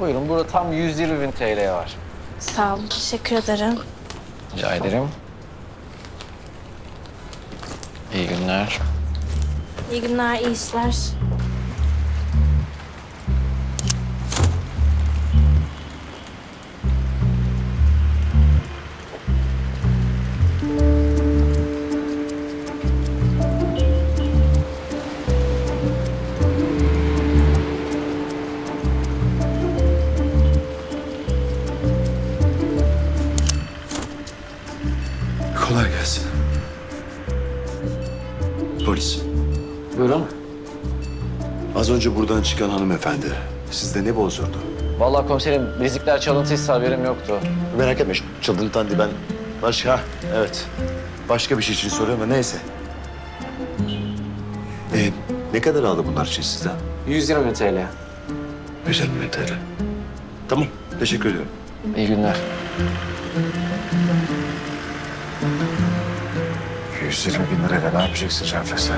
Buyurun burada tam 120 bin TL var. Sağ olun, teşekkür ederim. Rica ederim. İyi günler. İyi günler, iyi işler. Az önce buradan çıkan hanımefendi sizde ne bozdurdu? Vallahi komiserim bilezikler çalıntıysa haberim yoktu. Merak etme çıldırtan değil ben başka evet başka bir şey için soruyorum da neyse. Ee, ne kadar aldı bunlar için sizden? 120 bin TL. Güzel bir TL. Tamam teşekkür ediyorum. İyi günler. 120 bin lirayla ne yapacaksın Canfese?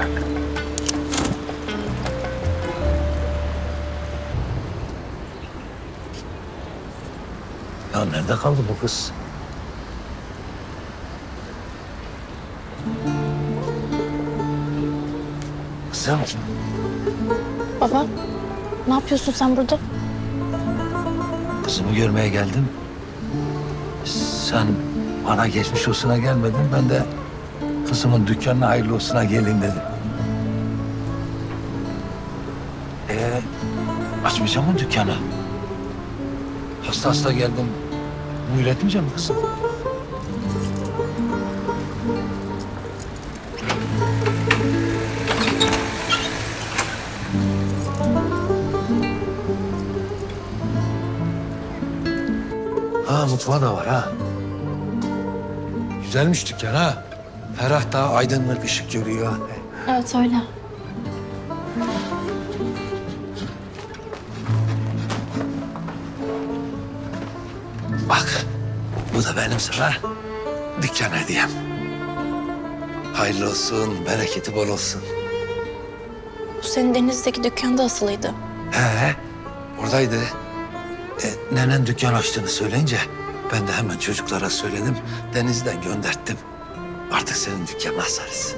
Ya nerede kaldı bu kız? Kızım, Baba, ne yapıyorsun sen burada? kızımı görmeye geldim. Sen bana geçmiş olsuna gelmedin. Ben de kızımın dükkanına hayırlı olsuna geleyim dedim. Ee, açmayacağım mı dükkanı? Hasta hasta geldim. Buyur etmeyeceğim mi kızım? Ha mutfağı da var ha. Güzelmiş dükkan ha. Ferah da aydınlık ışık görüyor. Evet, öyle. Bu da benim sana dükkan hediyem. Hayırlı olsun, bereketi bol olsun. Bu senin denizdeki dükkanda asılıydı. He, oradaydı. E, nenen dükkan açtığını söyleyince ben de hemen çocuklara söyledim. Denizden gönderttim. Artık senin dükkanını asarız.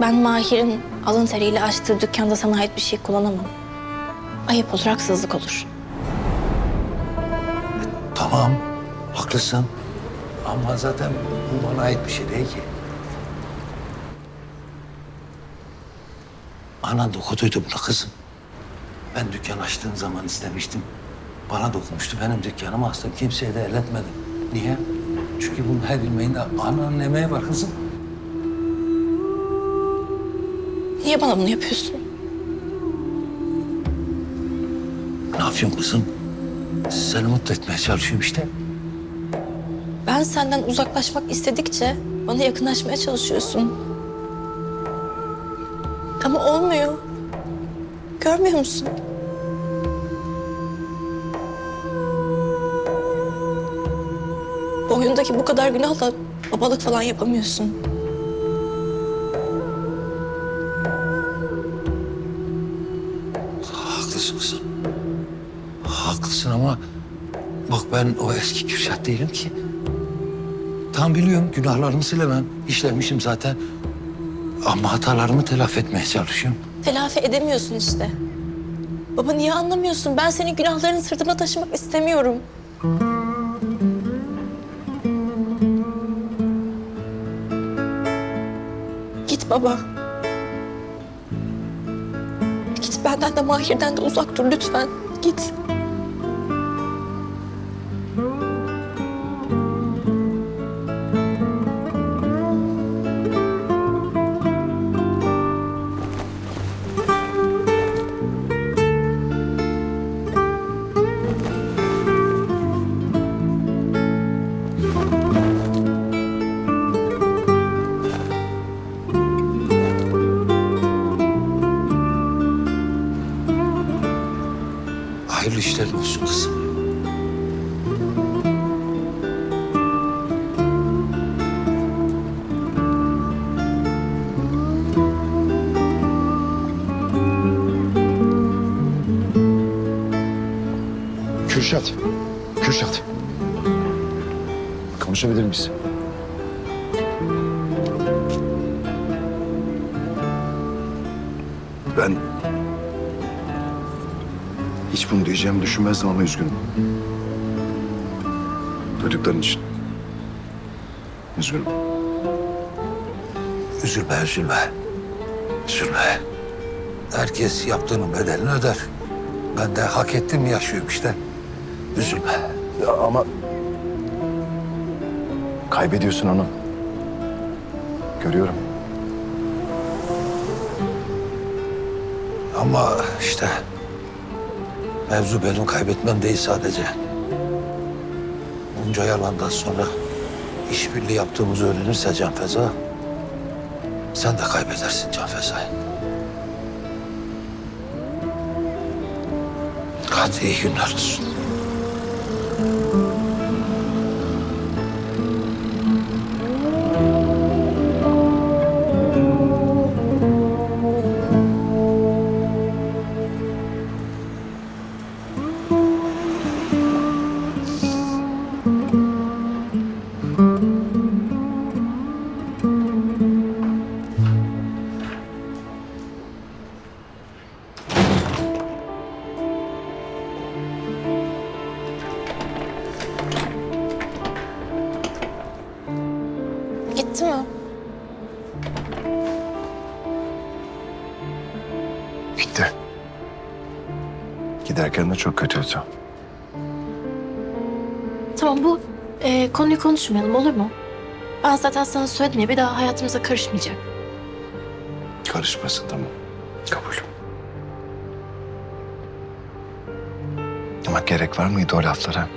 Ben Mahir'in alın teriyle açtığı dükkanda sana ait bir şey kullanamam. Ayıp olur, haksızlık olur. Tamam, haklısın. Ama zaten bu bana ait bir şey değil ki. Anan dokuduydu bunu kızım. Ben dükkan açtığım zaman istemiştim. Bana dokunmuştu. Benim dükkanımı astım. Kimseye de elletmedim. Niye? Çünkü bunun her ilmeğinde ananın emeği var kızım. Niye bana bunu yapıyorsun? Ne yapıyorsun kızım? Seni mutlu etmeye çalışıyorum işte. Ben senden uzaklaşmak istedikçe bana yakınlaşmaya çalışıyorsun. Ama olmuyor. Görmüyor musun? Boyundaki bu kadar günahla babalık falan yapamıyorsun. Haklısın kızım. Haklısın ama bak ben o eski Kürşat değilim ki. Tam biliyorum günahlarımı silemem. İşlemişim zaten. Ama hatalarımı telafi etmeye çalışıyorum. Telafi edemiyorsun işte. Baba niye anlamıyorsun? Ben senin günahlarını sırtıma taşımak istemiyorum. Git baba. Git benden de Mahir'den de uzak dur lütfen. Git. Hayırlı işlerin olsun kızım. Kürşat. Kürşat. Konuşabilir miyiz? Ben hiç bunu diyeceğimi düşünmezdim ama üzgünüm. Çocukların için. Üzgünüm. Üzülme, üzülme. Üzülme. Herkes yaptığının bedelini öder. Ben de hak ettim yaşıyorum işte. Üzülme. Ya ama kaybediyorsun onu. Görüyorum. Ama işte mevzu benim kaybetmem değil sadece. Bunca yalandan sonra işbirliği yaptığımızı öğrenirse Can Feza, sen de kaybedersin Can Feza'yı. Hadi iyi günler olsun. Gitti mi? Gitti. Giderken de çok kötüydü. Tamam bu e, konuyu konuşmayalım olur mu? Ben zaten sana söyledim ya bir daha hayatımıza karışmayacak. Karışmasın tamam. Kabul. Ama gerek var mıydı o laflara?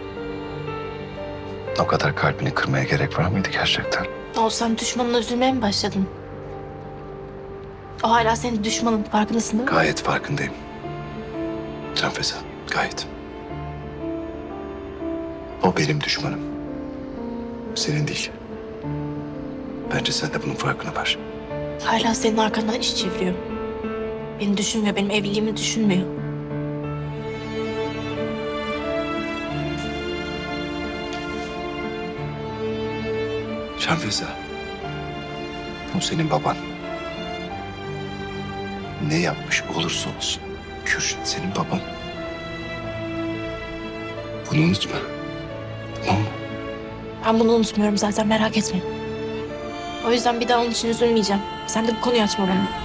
O kadar kalbini kırmaya gerek var mıydı gerçekten? O sen düşmanına üzülmeye mi başladın? O hala senin düşmanın farkındasın değil mi? Gayet farkındayım. Can Feza, gayet. O benim düşmanım. Senin değil. Bence sen de bunun farkına var. Hala senin arkandan iş çeviriyor. Beni düşünmüyor, benim evliliğimi düşünmüyor. Can Feza. O senin baban. Ne yapmış olursa olsun. Kürşat senin baban. Bunu unutma. Tamam mı? Ben bunu unutmuyorum zaten merak etme. O yüzden bir daha onun için üzülmeyeceğim. Sen de bu konuyu açma bana.